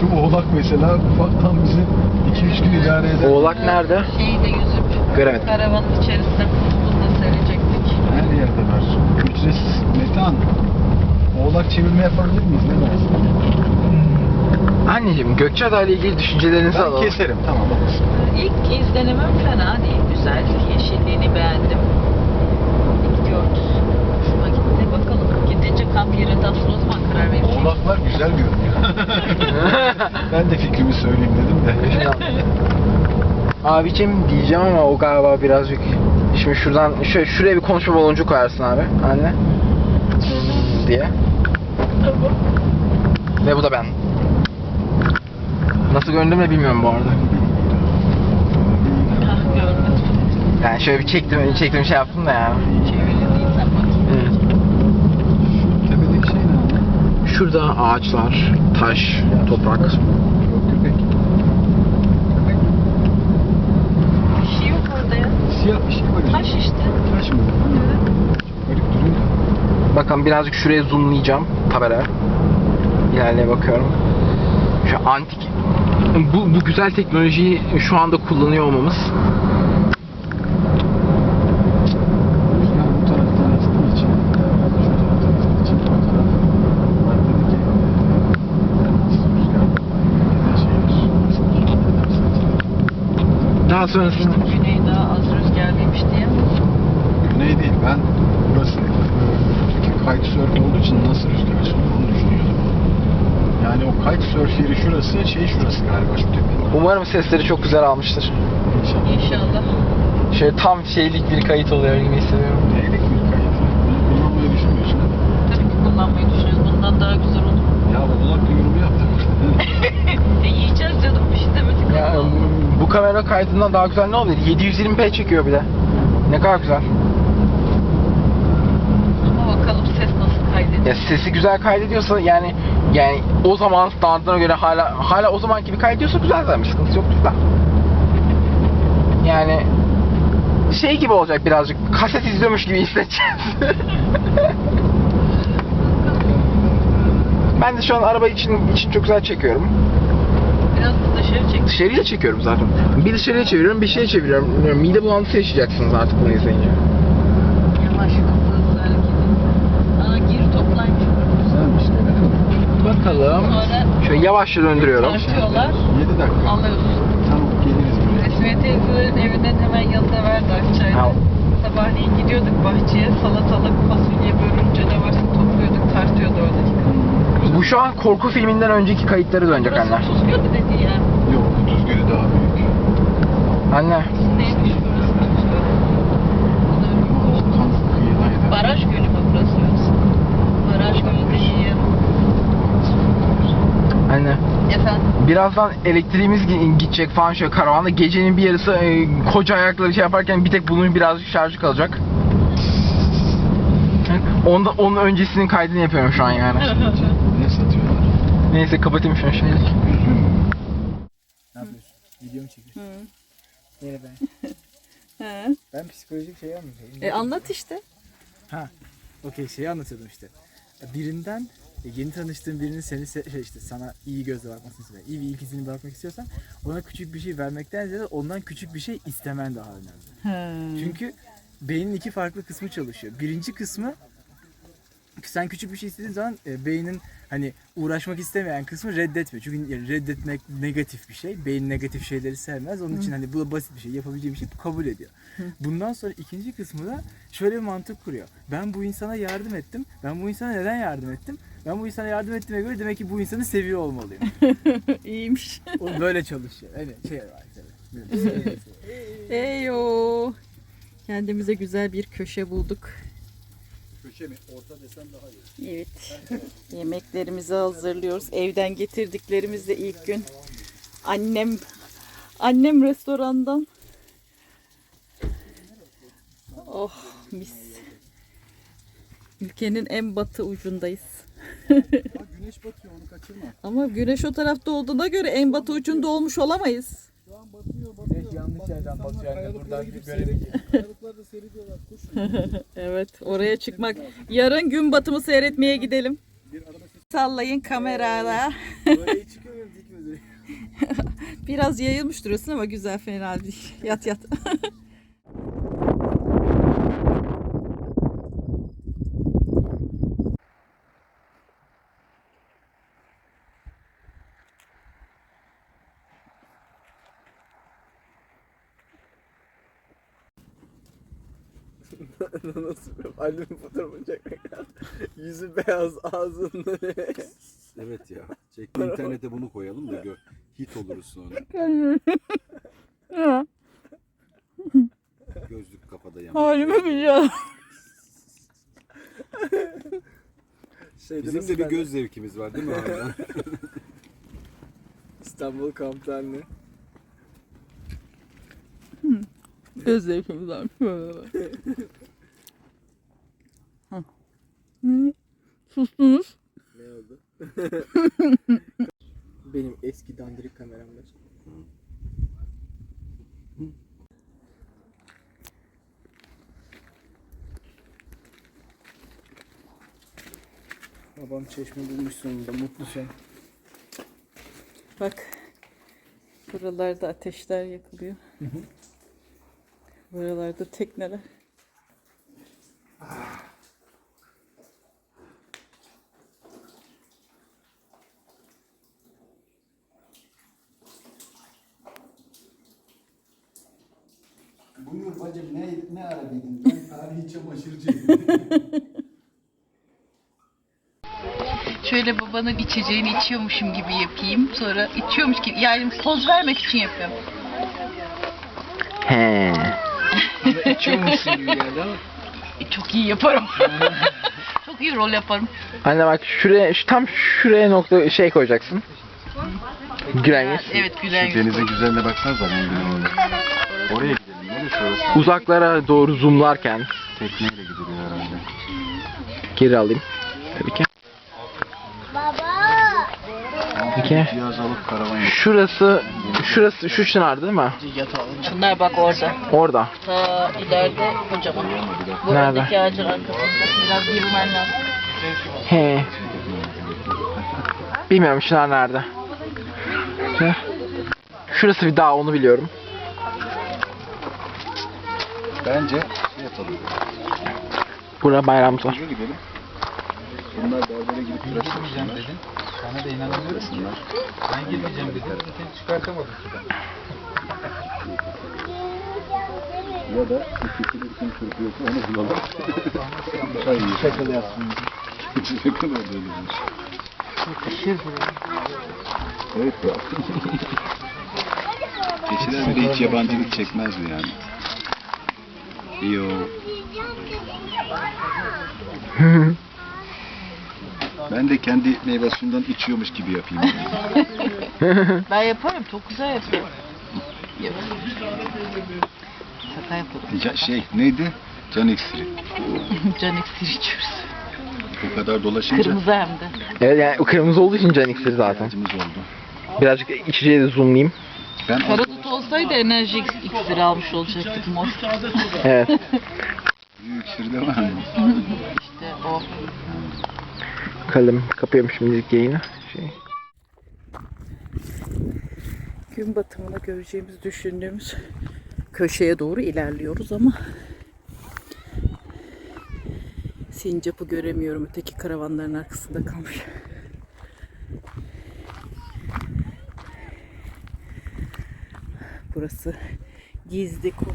şu oğlak mesela ufaktan bizi 2-3 gün idare eder. Oğlak nerede? Şeyde yüzüp Göremedim. karavanın içerisinde kuzduğunda seyredecektik. Her yerde var. Ücretsiz metan. Oğlak çevirme yapabilir miyiz? Ne dersin? Anneciğim Gökçeada ile ilgili düşüncelerinizi Ben alalım. keserim. Tamam babası. İlk izlenimim fena değil. Güzel. Yeşilliğini beğendim. Gidince kamp yerinde asıl o zaman karar vereceğim. Oğlaklar güzel görünüyor. ben de fikrimi söyleyeyim dedim de. Abicim diyeceğim ama o galiba birazcık Şimdi şuradan şöyle şuraya bir konuşma baloncu koyarsın abi anne Hmm, diye Ve bu da ben Nasıl göründüğümü de bilmiyorum bu arada Ah görmedim. Yani şöyle bir çektim çektim şey yaptım da ya Çevirdiysen bakayım. Evet. Tepedeki şey ne? Şurada ağaçlar, taş, toprak. Bir şey yok orada ya. Siyah bir şey var. Taş işte. Taş mı? Garip duruyor. Bakın birazcık şuraya zoomlayacağım tabela. İlerleye bakıyorum. Şu antik bu, bu güzel teknolojiyi şu anda kullanıyor olmamız Rüzgar bu taraftan estiği için, şu taraftan estiği için o taraf. Ben dedim ki, rüzgar neden şey sonrasında Güney daha az rüzgarlıymış diye. Güney değil, ben burası çünkü kitesurf olduğu için nasıl rüzgar olduğunu düşünüyordum. Yani o kitesurf yeri şurası, şey şurası galiba şu tepe. umarım sesleri çok güzel almıştır. İnşallah. İnşallah. Şöyle tam şeylik bir kayıt oluyor gibi hissediyorum. Neylik bir kayıt? Bunu kullanmayı düşünmüyorsun ha? Tabii ki kullanmayı düşünüyoruz. Bundan daha güzel olur. Ya oğlak yorumu yaptım. E yiyeceğiz canım. Bir şey demedik Ya ama. Bu kamera kaydından daha güzel ne olabilir? 720p çekiyor bir de. Ne kadar güzel. Ama bakalım ses nasıl kaydediyor. Ya sesi güzel kaydediyorsa yani yani o zaman standartına göre hala hala o zaman gibi kaydediyorsa güzel zaten bir sıkıntı yok güzel. Yani şey gibi olacak birazcık kaset izliyormuş gibi hissedeceğiz. ben de şu an araba için için çok güzel çekiyorum. Dışarı çek. Dışarıya çekiyorum zaten. Bir dışarıya çeviriyorum, bir şeye çeviriyorum. Bilmiyorum, Mide bulantısı yaşayacaksınız artık bunu izleyince. Yavaş hızlı hareket et. Aa gir toplaymış. Güzelmiş. Bakalım. Sonra Şöyle yavaşça döndürüyorum. tartıyorlar. 7 dakika. Alıyorsun. Tamam geliriz buraya. Resmiye teyzelerin evinin hemen yanında verdi Akçay'da. Ha. Sabahleyin gidiyorduk bahçeye salatalık, fasulye, börünce ne varsa topluyorduk, tartıyordu orada. Bu şu an korku filminden önceki kayıtları dönecek anne. Burası tuz gölü dedi ya. Gölü daha büyük. Anne. Neymiş burası. Tam kıyıdaydı. Baraj gölü mü burası? Baraj gölü değil ya. Anne. Efendim? Birazdan elektriğimiz gi- gidecek falan şöyle karavanda. Gecenin bir yarısı e, koca ayakları şey yaparken bir tek bunun birazcık şarjı kalacak. Onda, onun öncesinin kaydını yapıyorum şu an yani. Ne satıyorlar? Neyse kapatayım şunu şimdilik. Üzüm. Ne yapıyorsun? Video mu çekiyorsun? Merhaba. He. Ben psikolojik şeyi anlatıyorum. E anlat işte. Ha. Okey şeyi anlatıyordum işte. Birinden e, yeni tanıştığın birinin seni se- şey işte sana iyi gözle bakmasını istiyor. İyi bir ilk izini bırakmak istiyorsan ona küçük bir şey vermekten ziyade ondan küçük bir şey istemen daha önemli. Çünkü beynin iki farklı kısmı çalışıyor. Birinci kısmı sen küçük bir şey istediğin zaman e, beynin hani uğraşmak istemeyen kısmı reddetmiyor. Çünkü reddetmek negatif bir şey. Beyin negatif şeyleri sevmez. Onun için hani bu da basit bir şey. Yapabileceğim bir şey kabul ediyor. Bundan sonra ikinci kısmı da şöyle bir mantık kuruyor. Ben bu insana yardım ettim. Ben bu insana neden yardım ettim? Ben bu insana yardım ettiğime göre demek ki bu insanı seviyor olmalıyım. İyiymiş. O böyle çalışıyor. Hani şey var Eyo. Kendimize güzel bir köşe bulduk. Köşe mi? Orta desem daha iyi. Evet. Yemeklerimizi hazırlıyoruz. Evden getirdiklerimizle ilk gün. Annem annem restorandan. Oh mis. Ülkenin en batı ucundayız. güneş batıyor onu kaçırma. Ama güneş o tarafta olduğuna göre en batı ucunda olmuş olamayız. Şu an batıyor batıyor. Güneş yanlış yerden batıyor. Yani buradan seyrediyorlar. Koşun. Evet oraya çıkmak. Yarın gün batımı seyretmeye gidelim. Bir Sallayın kamerada. Böyle çıkıyor muyum dik mi duruyor? Biraz yayılmış duruyorsun ama güzel fena değil. Yat yat. Nasıl? Annemin fotoğrafını çekmek Yüzü beyaz, ağzında Evet ya. Çekme internete bunu koyalım da gör. Hit oluruz sonra. Gözlük kafada yanmış. Halime güzel. Şeyde Bizim nasıl de bir göz zevkimiz var değil mi abi? İstanbul Kamptanlı. Göz zevkimiz var. Hı. Sustunuz. Ne oldu? Benim eski dandirik kameramda. Babam çeşme bulmuş sonunda mutlu son. Bak. Buralarda ateşler yakılıyor. Buralarda tekneler. Buyur bacım ne, ne aradıydın? Ben tarihi çamaşırcıyım. Şöyle babanın içeceğini içiyormuşum gibi yapayım. Sonra içiyormuş gibi yani poz vermek için yapıyorum. He. İçiyor musun gibi geldi ama. E, Çok iyi yaparım. Çok iyi rol yaparım. Anne bak şuraya şu- tam şuraya nokta şey koyacaksın. Gülen yüz. Evet güzel. Şu denizin güzelliğine baksanıza. Oraya? Uzaklara doğru zoomlarken Tekneyle gidiliyor herhalde. geri alayım. Tabii ki. Peki. Cihaz alıp karavan yap. Şurası şurası şu çınar değil mi? Şunlar bak orada. Orada. Ta ileride kocaman. Bu Nerede? öndeki ağacın arkasında. Biraz yürümen lazım. He. Bilmiyorum çınar nerede. Şurası bir dağ onu biliyorum. Bence şey yapalım. Burada bayrağımız var. Şuraya gidelim. Bunlar berbere gidip tıraş yapsınlar. dedin. Sana da inanamıyorum. Ben girmeyeceğim dedim. Seni çıkartamadım Ya da ülkesini kim çırpıyorsa onu bulalım. Hayır. Şakalı yapsın. Şakalı ödeymiş. Evet ya. Keçiler bile hiç yabancılık çekmez mi yani? Yo. Ben de kendi meyve suyundan içiyormuş gibi yapayım. Ben yaparım. Çok güzel yapıyorum. Yaparım. Şaka yapalım. Ya şey neydi? Can iksiri. Can iksir içiyoruz. Bu kadar dolaşınca Kırmızı hem de. Evet yani o kırmızı olduğu için can iksiri zaten. ihtiyacımız oldu. Birazcık içeceği de zoomlayayım. Ben Karadut olsaydı enerji iksiri almış olacaktık mor. Evet. iksiri de var mı? İşte o. Bakalım kapıyorum şimdilik yayını. Şey. Gün batımını göreceğimiz düşündüğümüz köşeye doğru ilerliyoruz ama Sincap'ı göremiyorum. Öteki karavanların arkasında kalmış. Burası gizli koy.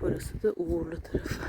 Burası da Uğurlu tarafı.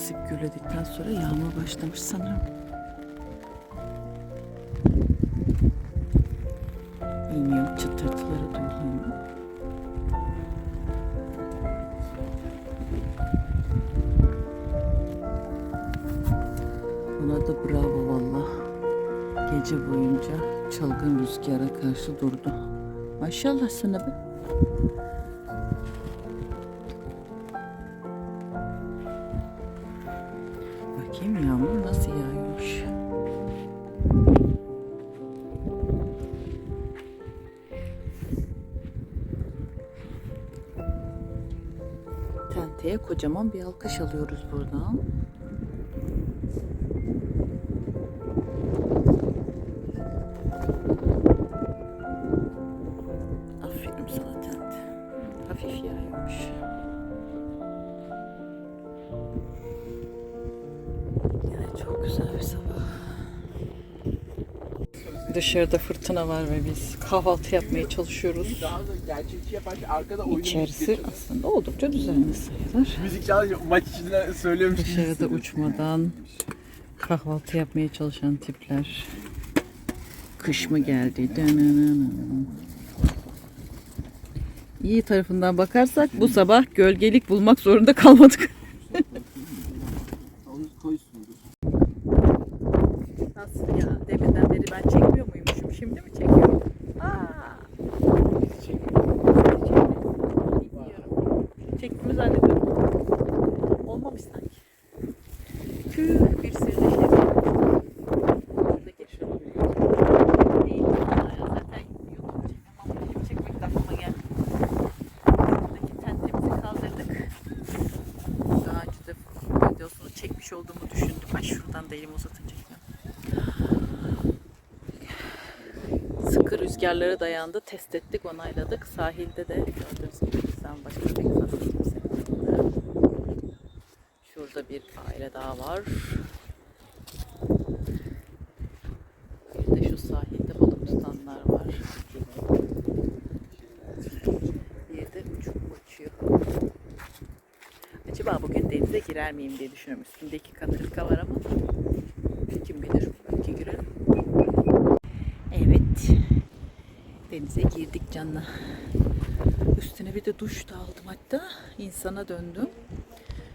Tüm gece esip gürledikten sonra yağmur başlamış sanırım. Bilmiyorum çıtırtıları duyuluyor mu? Buna da bravo valla. Gece boyunca çılgın rüzgara karşı durdu. Maşallah sana be. Bakayım yağmur nasıl yağıyormuş. Tenteye kocaman bir alkış alıyoruz buradan. Dışarıda fırtına var ve biz kahvaltı yapmaya çalışıyoruz. İçerisi aslında oldukça düzenli sayılır. Müzik. Maç içinden söylüyormuş Dışarıda uçmadan kahvaltı yapmaya çalışan tipler. Kış mı geldi? İyi tarafından bakarsak bu sabah gölgelik bulmak zorunda kalmadık. Nasıl ya? Deminden beri ben çekmiyor muymuşum? Şimdi mi çekiyorum? Aa! Bilmiyorum. Çektiğimi zannediyorum. Olmamış sanki. Tüh bir sürü şey var. Buradaki şu. Değil. Aa, Zaten YouTube çekmem ama film çekmek de aklıma geldi. Buradaki tentemizi kaldırdık. Daha önce de videosunu çekmiş olduğumu düşündüm. Ben şuradan da elimi uzatınca. Sıkı rüzgarlara dayandı. Test ettik, onayladık. Sahilde de gördüğünüz gibi bizden başka pek fazla kimse. Şurada bir aile daha var. Bir de şu sahilde balık tutanlar var. Bir de uçuk uçuyor. Acaba bugün denize girer miyim diye düşünüyorum. Üstünde iki katırka var ama kim bilir belki girerim. Evet. Denize girdik canla. Üstüne bir de duş da aldım hatta. İnsana döndüm.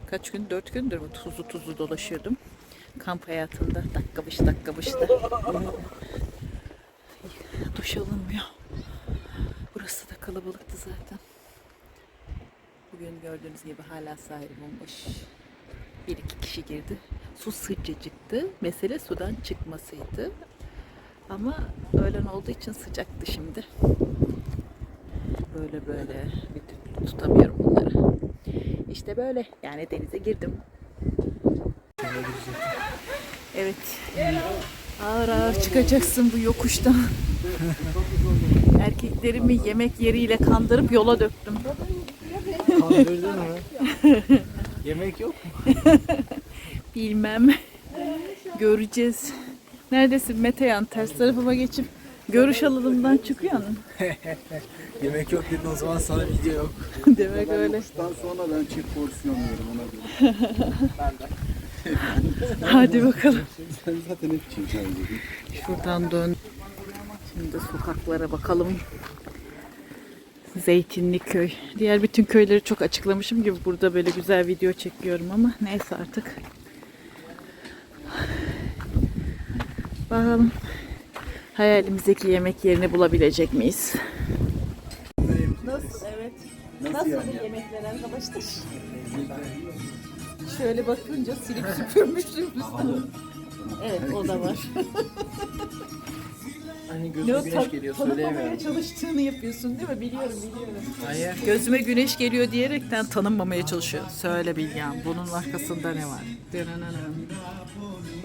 Kaç gün? Dört gündür bu tuzlu tuzlu dolaşıyordum. Kamp hayatında dakika başı dakika başı da duş alınmıyor. Burası da kalabalıktı zaten. Bugün gördüğünüz gibi hala sahil bomboş. Bir iki kişi girdi. Su sıcacıktı. Mesele sudan çıkmasıydı. Ama öğlen olduğu için sıcaktı şimdi. Böyle böyle bir tutamıyorum bunları. İşte böyle. Yani denize girdim. Evet. Ağır ağır çıkacaksın bu yokuştan. Erkeklerimi yemek yeriyle kandırıp yola döktüm. Kandırdın mı? Yemek yok mu? Bilmem. Göreceğiz. Neredesin Meteyan? Ters tarafıma geçip görüş alanından çıkıyorsun. Yemek yok dedin o zaman sana video yok. Demek öyle. Daha sonra ben çift porsiyon yerim ona göre. Hadi bakalım. Sen zaten hep yedin. Şuradan dön. Şimdi sokaklara bakalım. Zeytinli köy. Diğer bütün köyleri çok açıklamışım gibi burada böyle güzel video çekiyorum ama neyse artık. Bakalım hayalimizdeki yemek yerini bulabilecek miyiz? Nasıl? Evet. Nasıl, yemekler arkadaşlar? Şöyle bakınca silip süpürmüştüm üstünü. Evet o da var. Hani Ne gözüme güneş tan- geliyor söyleyemiyorum. çalıştığını yapıyorsun değil mi? Biliyorum biliyorum. Hayır. Gözüme güneş geliyor diyerekten tanınmamaya çalışıyor. Söyle Bilgehan bunun arkasında ne var?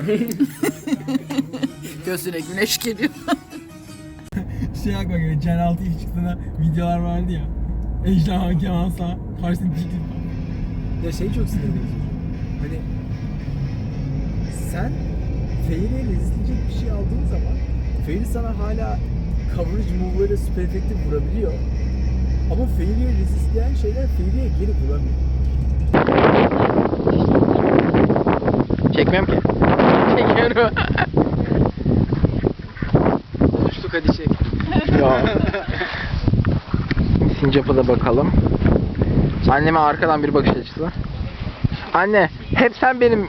Gözüne güneş geliyor. Şey aklıma geliyor. Can 6 ilk çıktığında videolar vardı ya. Ejderha Kemalsa karşısında ciddi Ya şey çok sinir bozucu. Hani sen Fail'e rezileyecek bir şey aldığın zaman Fail sana hala coverage move'ları süper efektif vurabiliyor. Ama Fail'e rezistleyen şeyler Fail'e geri vuramıyor. Çekmiyorum ki. Çekiyorum. Konuştuk hadi çek. Ya. Sincap'a da bakalım. Anneme arkadan bir bakış açısı. Anne, hep sen benim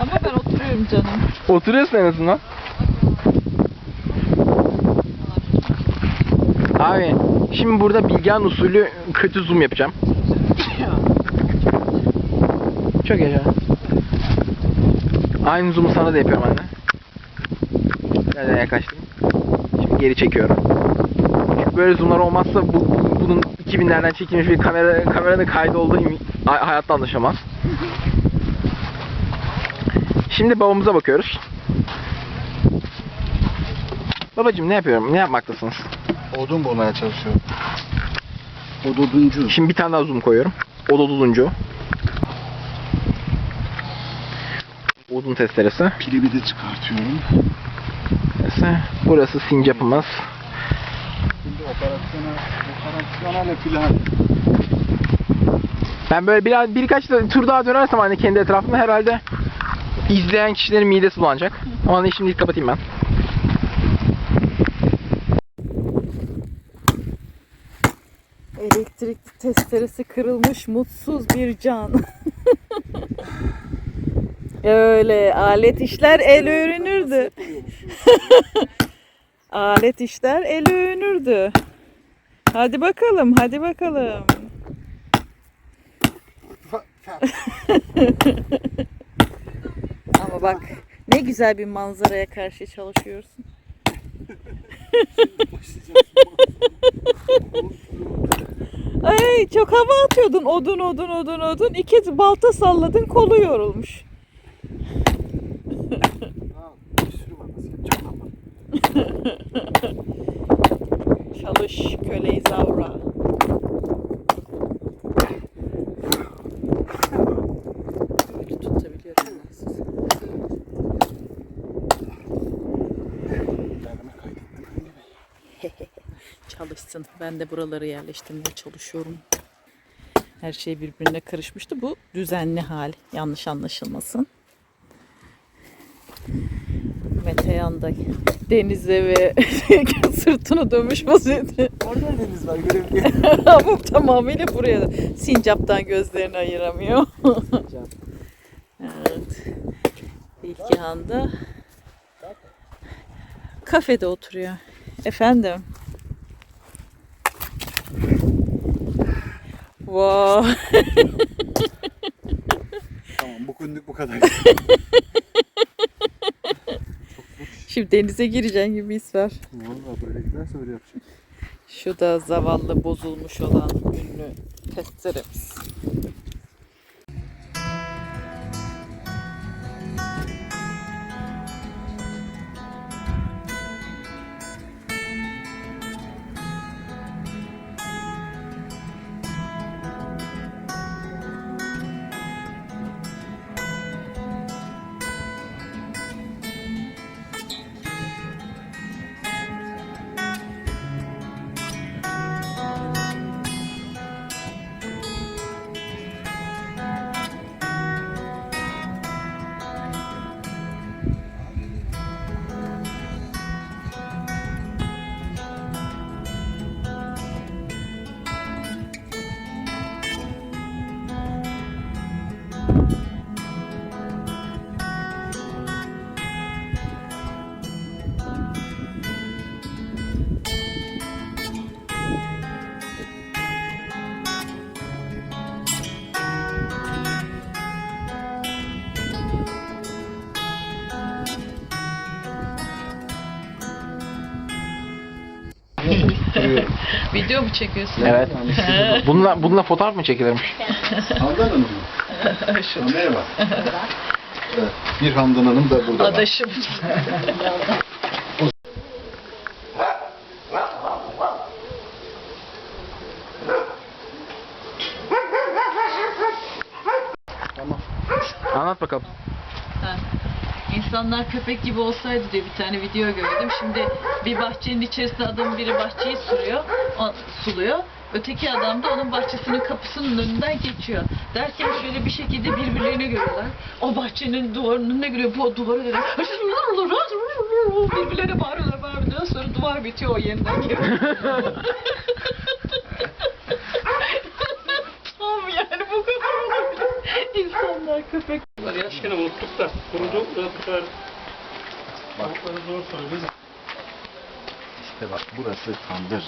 Ama ben oturuyorum canım. Oturuyorsun en azından. Abi şimdi burada Bilgehan usulü kötü zoom yapacağım. Çok yaşa. Aynı zoom'u sana da yapıyorum anne. Nereden yaklaştım? Şimdi geri çekiyorum. Çünkü böyle zoomlar olmazsa bu, bunun 2000'lerden çekilmiş bir kamera kameranın kaydı olduğu hayatta anlaşamaz. Şimdi babamıza bakıyoruz. Babacım ne yapıyorum? Ne yapmaktasınız? Odun bulmaya çalışıyorum. Oduduncu. Şimdi bir tane daha zoom koyuyorum. O da oduncu. Odun testeresi. Pili bir de çıkartıyorum. Testeresi. Burası sincapımız. Şimdi operasyonel plan. Ben böyle biraz birkaç tur daha dönersem hani kendi etrafımda herhalde izleyen kişilerin midesi bulanacak. Ama hani şimdi kapatayım ben. Elektrik testeresi kırılmış mutsuz bir can. Öyle alet işler el övünürdü. alet işler el övünürdü. Hadi bakalım, hadi bakalım. Ama bak ne güzel bir manzaraya karşı çalışıyorsun. Ay çok hava atıyordun odun odun odun odun. İki balta salladın kolu yorulmuş. Çalış köle izavra. Böyle tutabiliyorum ben sizi. Çalışsın. Ben de buraları yerleştirmeye çalışıyorum. Her şey birbirine karışmıştı. Bu düzenli hal. Yanlış anlaşılmasın. Metehan da denize ve sırtını dönmüş vaziyette. Orada deniz var görebiliyorum. Ama tamamıyla buraya. Sincaptan gözlerini ayıramıyor. evet. Bilgehan da kafede oturuyor. Efendim. Wow. Tamam bugünlük bu kadar. Denize gireceksin gibi his var. Valla böyle giderse öyle yapacağım. Şu da zavallı bozulmuş olan ünlü testeremiz. Çekiyorsun? Evet. Bununla, bununla fotoğraf mı çekilirmiş? Handan Hanım mı? Ha, merhaba. Evet, bir Handan Hanım da burada var. Adaşımız. Anlat bakalım. İnsanlar köpek gibi olsaydı diye bir tane video gördüm. Şimdi bir bahçenin içerisinde adamın biri bahçeyi sürüyor, o, suluyor. Öteki adam da onun bahçesinin kapısının önünden geçiyor. Derken şöyle bir şekilde birbirlerini görüyorlar. O bahçenin duvarının önüne giriyor. Bu duvarı dönüyor. Birbirlerine bağırıyorlar bağırıyorlar. Sonra duvar bitiyor o yeniden geliyor. Tam yani bu kadar olabilir. İnsanlar köpek. Yaşkını unuttuk da kurudu bıraktılar. Bak Tavukları zor soruyor. işte bak burası tandır.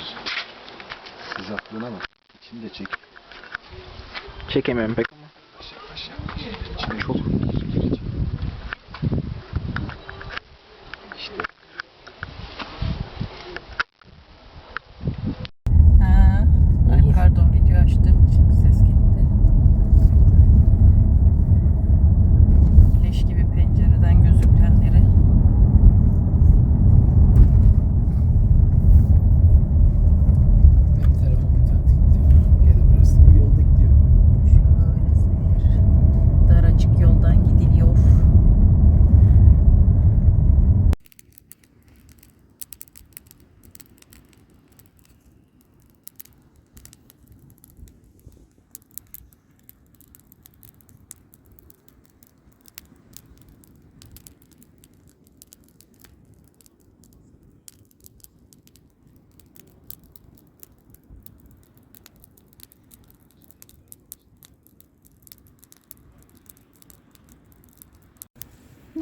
Sıcaklığına bak. İçini de çek. Çekemiyorum pek ama. Paşa paşa. İçine Çok. İşte Ha. Ay pardon video açtığım için ses gitti. Leş gibi pencereden gözükenleri. Benim telefon internete gidiyor. Gelin burası bu yolda gidiyor. Şöyle seyir. Daracık yoldan gidiliyor.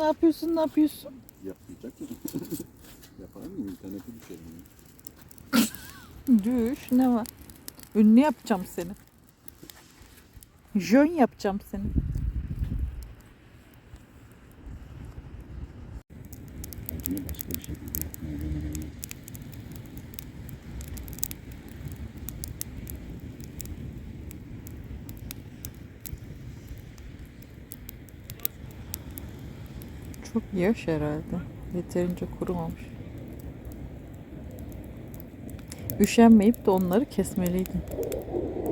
Ne yapıyorsun? Ne yapıyorsun? Yapmayacak mı? Yapar mıyım? İnternete düşerim. Düş ne var? Ünlü yapacağım seni. Jön yapacağım seni. Yine başka bir şekilde yapmaya denemeliyim. Çok yaş herhalde. Yeterince kurumamış. Üşenmeyip de onları kesmeliydin.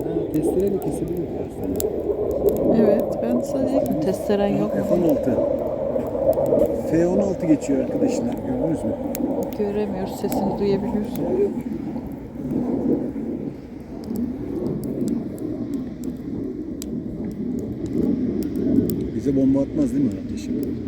Ha, testereyle kesebilir aslında. Evet ben ki testeren yok mu? F16. F16 geçiyor arkadaşlar. Gördünüz mü? Göremiyoruz sesini duyabiliyoruz. Bize bomba atmaz değil mi ateşim?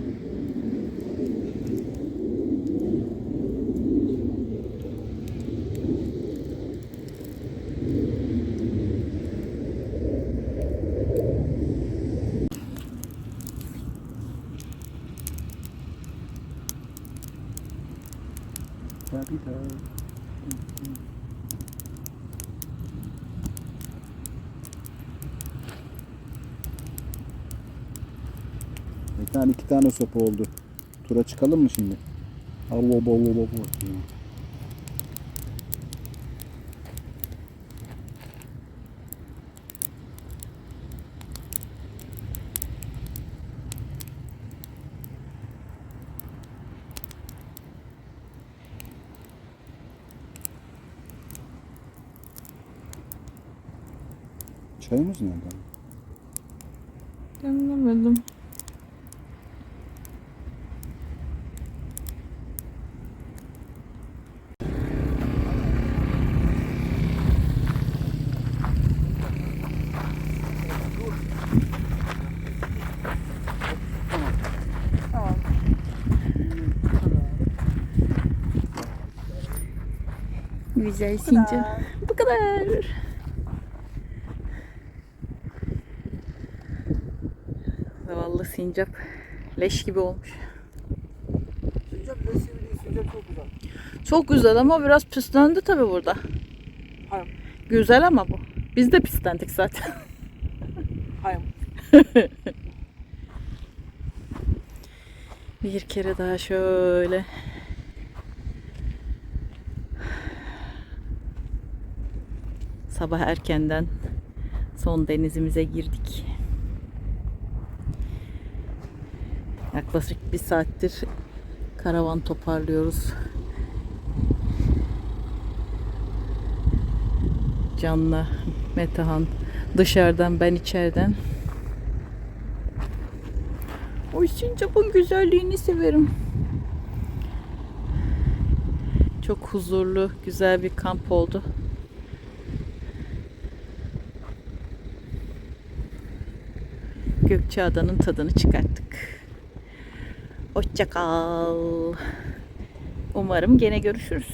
Bir tane sopa oldu. Tura çıkalım mı şimdi? Allah Allah Allah Allah. Çayımız nerede? Demlemedim. Güzel sincap. Bu kadar. Zavallı sincap leş gibi olmuş. Sincap ne sevdiğin sincap çok güzel. Çok güzel ama biraz pislendi tabi burada. Hayır. Güzel ama bu. Biz de pislendik zaten. Hayır. Bir kere daha şöyle. Sabah erkenden son denizimize girdik. Yaklaşık bir saattir karavan toparlıyoruz. Can'la Metehan dışarıdan ben içeriden. Oy sincapın güzelliğini severim. Çok huzurlu, güzel bir kamp oldu. Gökçeada'nın tadını çıkarttık. Hoşça kal. Umarım gene görüşürüz.